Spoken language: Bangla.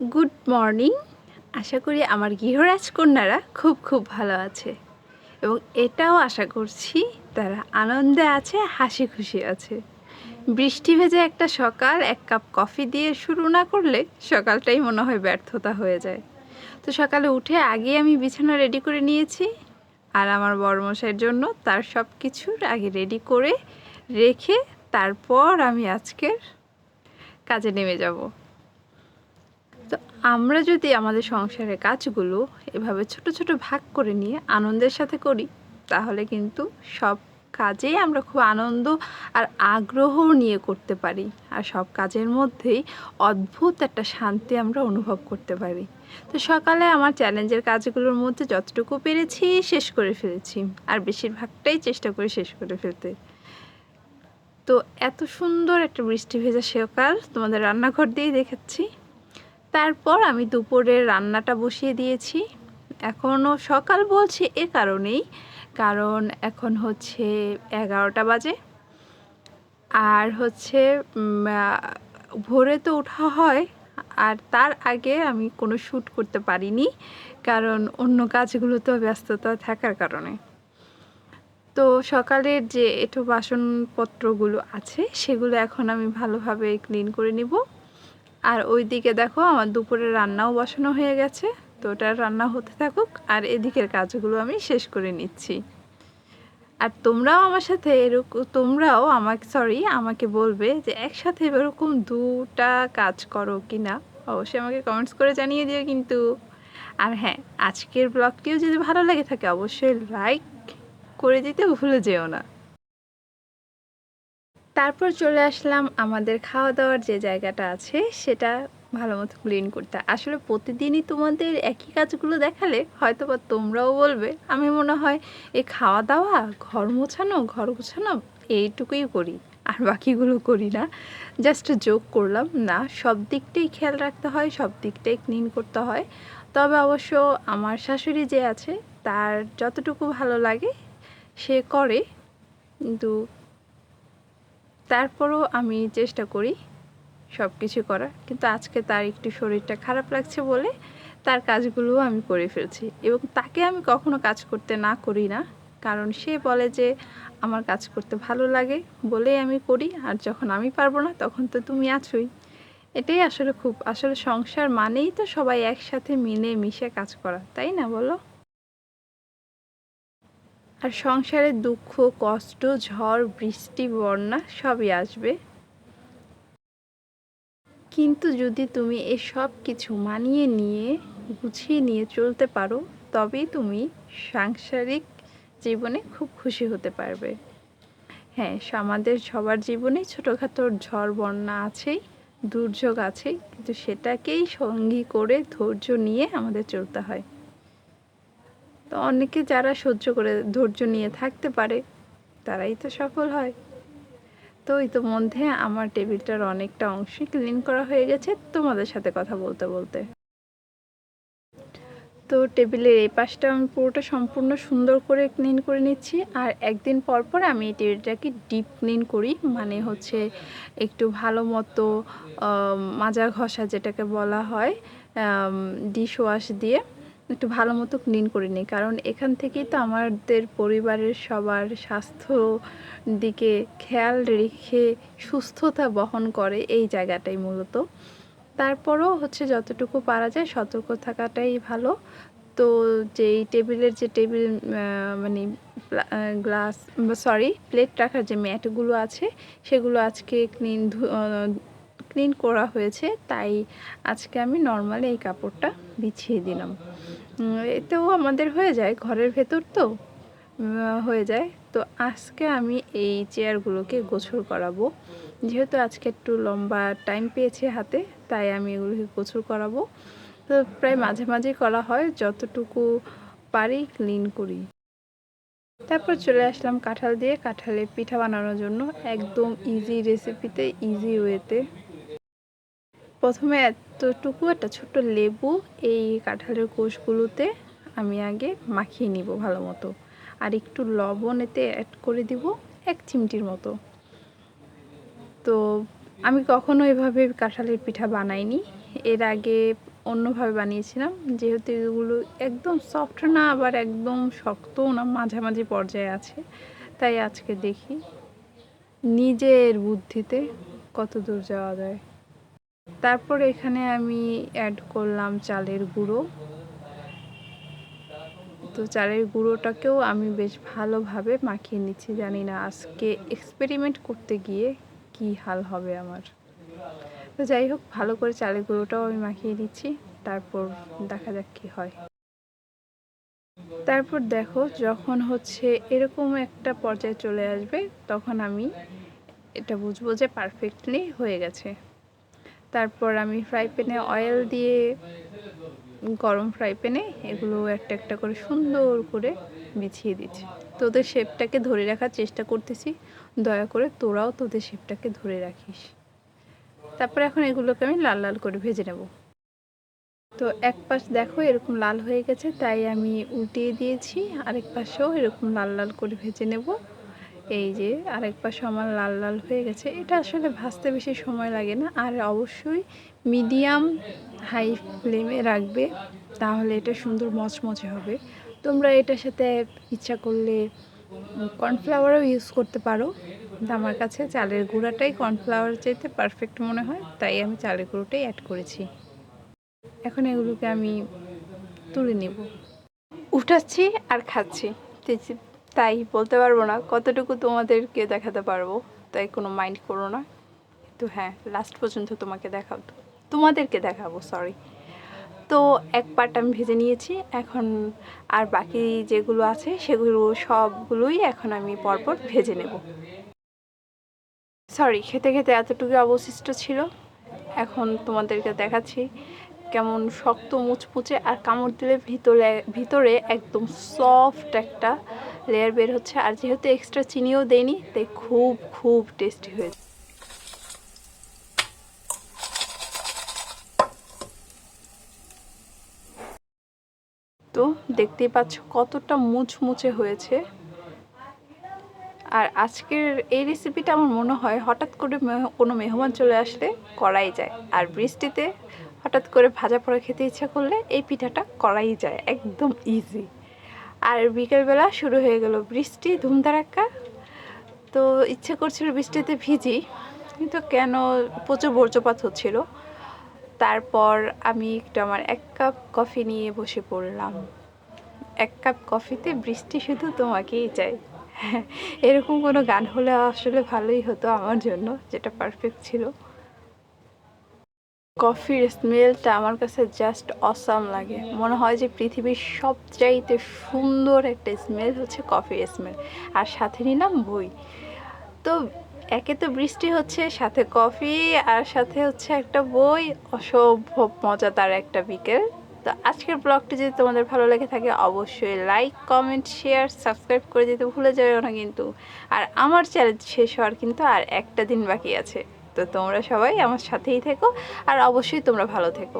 গুড মর্নিং আশা করি আমার গৃহরাজকন্যারা খুব খুব ভালো আছে। এবং এটাও আশা করছি তারা আনন্দে আছে হাসি খুশি আছে। বৃষ্টি ভেজে একটা সকাল, এক কাপ কফি দিয়ে শুরু না করলে সকালটাই মনে হয় ব্যর্থতা হয়ে যায়। তো সকালে উঠে আগে আমি বিছানা রেডি করে নিয়েছি। আর আমার বড়মশাইয়ের জন্য তার সব কিছুর আগে রেডি করে রেখে তারপর আমি আজকের কাজে নেমে যাব। আমরা যদি আমাদের সংসারের কাজগুলো এভাবে ছোট ছোট ভাগ করে নিয়ে আনন্দের সাথে করি, তাহলে কিন্তু সব কাজেই আমরা খুব আনন্দ আর আগ্রহ নিয়ে করতে পারি। আর সব কাজের মধ্যেই অদ্ভুত একটা শান্তি আমরা অনুভব করতে পারি। তো সকালে আমার চ্যালেঞ্জের কাজগুলোর মধ্যে যতটুকু পেরেছি শেষ করে ফেলেছি, আর বেশিরভাগটাই চেষ্টা করে শেষ করে ফেলতে। তো এত সুন্দর একটা বৃষ্টি ভেজা সকাল তোমাদের রান্নাঘর দিয়েই দেখাচ্ছি। তারপর আমি দুপুরের রান্নাটা বসিয়ে দিয়েছি। এখনও সকাল বলছি এ কারণেই, কারণ এখন হচ্ছে এগারোটা বাজে। আর হচ্ছে ভোরে তো ওঠা হয়, আর তার আগে আমি কোনো শ্যুট করতে পারিনি, কারণ অন্য কাজগুলো তো ব্যস্ততা থাকার কারণে। তো সকালের যে এঁটো বাসনপত্রগুলো আছে, সেগুলো এখন আমি ভালোভাবে ক্লিন করে নিব। আর ওই দিকে দেখো আমার দুপুরে রান্নাও বসানো হয়ে গেছে। তো ওটার রান্না হতে থাকুক আর এদিকের কাজগুলো আমি শেষ করে নিচ্ছি। আর তোমরাও আমার সাথে এরকম তোমরাও আমাকে সরি আমাকে বলবে যে একসাথে এরকম দুটা কাজ করো কি না অবশ্যই আমাকে কমেন্টস করে জানিয়ে দিও কিন্তু। আর হ্যাঁ আজকের ব্লগটিও যদি ভালো লাগে থাকে অবশ্যই লাইক করে দিতে ভুলে যেও না। তারপর চলে আসলাম আমাদের খাওয়া দাওয়ার যে জায়গাটা আছে, সেটা ভালো মতো ক্লিন করতে। আসলে প্রতিদিনই তোমাদের একই কাজগুলো দেখালে হয়তো বা তোমরাও বলবে, আমি মনে হয় এই খাওয়া দাওয়া ঘর মোছানো, ঘর গোছানো, এইটুকুই করি। আর বাকিগুলো করি না। জাস্ট যোগ করলাম। না, সব দিকটাই খেয়াল রাখতে হয়, সব দিকটাই ক্লিন করতে হয়। তবে অবশ্য আমার শাশুড়ি যে আছে, তার যতটুকু ভালো লাগে, সে করে। কিন্তু তারপরও আমি চেষ্টা করি সব কিছু করার। কিন্তু আজকে তার একটু শরীরটা খারাপ লাগছে বলে তার কাজগুলোও আমি করে ফেলছি এবং তাকে আমি কখনো কাজ করতে না করি না। কারণ সে বলে যে, আমার কাজ করতে ভালো লাগে বলেই আমি করি আর যখন আমি পারব না তখন তো তুমি আছোই। এটাই আসলে খুব, আসলে সংসার মানেই তো সবাই একসাথে মিলে মিশে কাজ করা, তাই না বলো? আর সংসারে দুঃখ, কষ্ট, ঝড়, বৃষ্টি, বন্যা সবই আসবে। কিন্তু যদি তুমি এই সব কিছু মানিয়ে নিয়ে, গুছিয়ে নিয়ে চলতে পারো, তবেই তুমি সাংসারিক জীবনে খুব খুশি হতে পারবে। হ্যাঁ আমাদের সবার জীবনে ছোটোখাটো ঝড়, বন্যা আছেই, দুর্যোগ আছেই, কিন্তু সেটাকেই সঙ্গী করে ধৈর্য নিয়ে আমাদের চলতে হয়। তো অনেকে যারা সহ্য করে ধৈর্য নিয়ে থাকতে পারে, তারাই তো সফল হয়। তো ইতোমধ্যে আমার টেবিলটার অনেকটা অংশই ক্লিন করা হয়ে গেছে, তোমাদের সাথে কথা বলতে বলতে। তো টেবিলের এই পাশটা আমি পুরোটা সম্পূর্ণ সুন্দর করে ক্লিন করে নিচ্ছি, আর একদিন পর পর আমি এই টেবিলটাকে ডিপ ক্লিন করি মানে হচ্ছে একটু ভালো মতো মাজা ঘষা যেটাকে বলা হয় ডিশ ওয়াশ দিয়ে। একটু ভালো মতো ক্লিন করে নিই। কারণ এখান থেকেই তো আমাদের পরিবারের সবার স্বাস্থ্য দিকে খেয়াল রেখে সুস্থতা বহন করে এই জায়গাটাই মূলত। তারপরও হচ্ছে যতটুকু পারা যায় সতর্ক থাকাটাই ভালো। তো যেই টেবিলের যে টেবিল মানে গ্লাস সরি প্লেট রাখার যে ম্যাটগুলো আছে, সেগুলো আজকে ক্লিন ক্লিন করা হয়েছে। তাই আজকে আমি নর্মালি এই কাপড়টা বিছিয়ে দিলাম। এতেও আমাদের হয়ে যায়, ঘরের ভেতর তো হয়ে যায়। তো আজকে আমি এই চেয়ারগুলোকে গোছল করাবো। যেহেতু আজকে একটু লম্বা টাইম পেয়েছি হাতে, তাই আমি এগুলোকে গোছল করাবো। তো প্রায় মাঝে মাঝে করা হয়, যতটুকু পারি ক্লিন করি। তারপর চলে আসলাম কাঁঠাল দিয়ে কাঁঠালের পিঠা বানানোর জন্য। একদম ইজি রেসিপিতে ইজি ওয়েতে প্রথমে এতটুকু একটা ছোট্ট লেবু এই কাঁঠালের কোষগুলোতে আমি আগে মাখিয়ে নিব ভালো মতো। আর একটু লবণ এতে অ্যাড করে দিব এক চিমটির মতো। তো আমি কখনো এভাবে কাঁঠালের পিঠা বানাইনি। এর আগে অন্যভাবে বানিয়েছিলাম, যেহেতু এগুলো একদম সফট না, আবার একদম শক্তও না, মাঝামাঝি পর্যায়ে আছে। তাই আজকে দেখি নিজের বুদ্ধিতে কত দূর যাওয়া যায়। তারপর এখানে আমি অ্যাড করলাম চালের গুঁড়ো। তো চালের গুঁড়োটাকেও আমি বেশ ভালোভাবে মাখিয়ে নিচ্ছি, জানি না আজকে এক্সপেরিমেন্ট করতে গিয়ে কি হাল হবে আমার। তো যাই হোক, ভালো করে চালের গুঁড়োটাও আমি মাখিয়ে নিচ্ছি, তারপর দেখা যাক কি হয়। তারপর দেখো, যখন হচ্ছে এরকম একটা পর্যায়ে চলে আসবে, তখন আমি এটা বুঝব যে পারফেক্টলি হয়ে গেছে। তারপর আমি ফ্রাই প্যানে অয়েল দিয়ে, গরম ফ্রাই প্যানে এগুলো একটা একটা করে সুন্দর করে বিছিয়ে দিচ্ছি। তোদের শেপটাকে ধরে রাখার চেষ্টা করতেছি। দয়া করে তোরাও তোদের শেপটাকে ধরে রাখিস। তারপরে এখন এগুলোকে আমি লাল লাল করে ভেজে নেব। তো এক পাশ দেখো এরকম লাল হয়ে গেছে, তাই আমি উল্টিয়ে দিয়েছি। আরেক পাশেও এরকম লাল লাল করে ভেজে নেব। এই যে আরেক পাশে আমার লাল লাল হয়ে গেছে। এটা আসলে ভাজতে বেশি সময় লাগে না। আর অবশ্যই মিডিয়াম হাই ফ্লেমে রাখবে, তাহলে এটা সুন্দর মচমচে হবে। তোমরা এটার সাথে ইচ্ছা করলে কর্নফ্লাওয়ারও ইউজ করতে পারো। আমার কাছে চালের গুঁড়াটাই কর্নফ্লাওয়ার চাইতে পারফেক্ট মনে হয়। তাই আমি চালের গুঁড়োটাই অ্যাড করেছি। এখন এগুলোকে আমি তুলে নেব। উঠাচ্ছি আর খাচ্ছি। তাই বলতে পারব না কতটুকু তোমাদেরকে দেখাতে পারব, তাই কোনো মাইন্ড করো না। তো হ্যাঁ লাস্ট পর্যন্ত তোমাকে দেখাবো তোমাদেরকে দেখাবো সরি তো এক পার্ট আমি ভেজে নিয়েছি, এখন আর বাকি যেগুলো আছে সেগুলো সবগুলোই এখন আমি পরপর ভেজে নেব। সরি খেতে খেতে এতটুকু অবশিষ্ট ছিল। এখন তোমাদেরকে দেখাচ্ছি কেমন শক্ত মুচমুচে আর কামড় দিলে ভিতরে ভিতরে একদম সফট একটা লেয়ার বের হচ্ছে, আর যেহেতু এক্সট্রা চিনিও দেয়নি তাই খুব খুব টেস্টি হয়েছে। তো দেখতেই পাচ্ছ কতটা মুচমুচে হয়েছে। আর আজকের এই রেসিপিটা আমার মনে হয় হঠাৎ করে কোনো মেহমান চলে আসলে করাই যায়। আর বৃষ্টিতে হঠাৎ করে ভাজা পোড়া খেতে ইচ্ছা করলে এই পিঠাটা করাই যায়, একদম ইজি আর বিকেলবেলা শুরু হয়ে গেল বৃষ্টি ধুমধারাক্কা তো ইচ্ছে করছিল বৃষ্টিতে ভিজি, কিন্তু কেন প্রচুর বর্জ্যপাত হচ্ছিল। তারপর আমি একটু আমার এক কাপ কফি নিয়ে বসে পড়লাম। এক কাপ কফিতে বৃষ্টি শুধু তোমাকেই চাই। এরকম কোনো গান হলে আসলে ভালোই হতো আমার জন্য, যেটা পারফেক্ট ছিল। কফির স্মেলটা আমার কাছে জাস্ট অসাম লাগে। মনে হয় যে পৃথিবীর সবচাইতে সুন্দর একটা স্মেল হচ্ছে কফির স্মেল আর সাথে নিলাম বই। তো একে তো বৃষ্টি হচ্ছে, সাথে কফি, আর সাথে হচ্ছে একটা বই। অসম্ভব মজাদার একটা বিকেল। তো আজকের ব্লগটি যদি তোমাদের ভালো লেগে থাকে, অবশ্যই লাইক কমেন্ট শেয়ার সাবস্ক্রাইব করে দিতে ভুলে যাবে না কিন্তু। আর আমার চ্যালেঞ্জ শেষ হওয়ার কিন্তু আর একটা দিন বাকি আছে। তো তোমরা সবাই আমার সাথেই থেকো আর অবশ্যই তোমরা ভালো থেকো।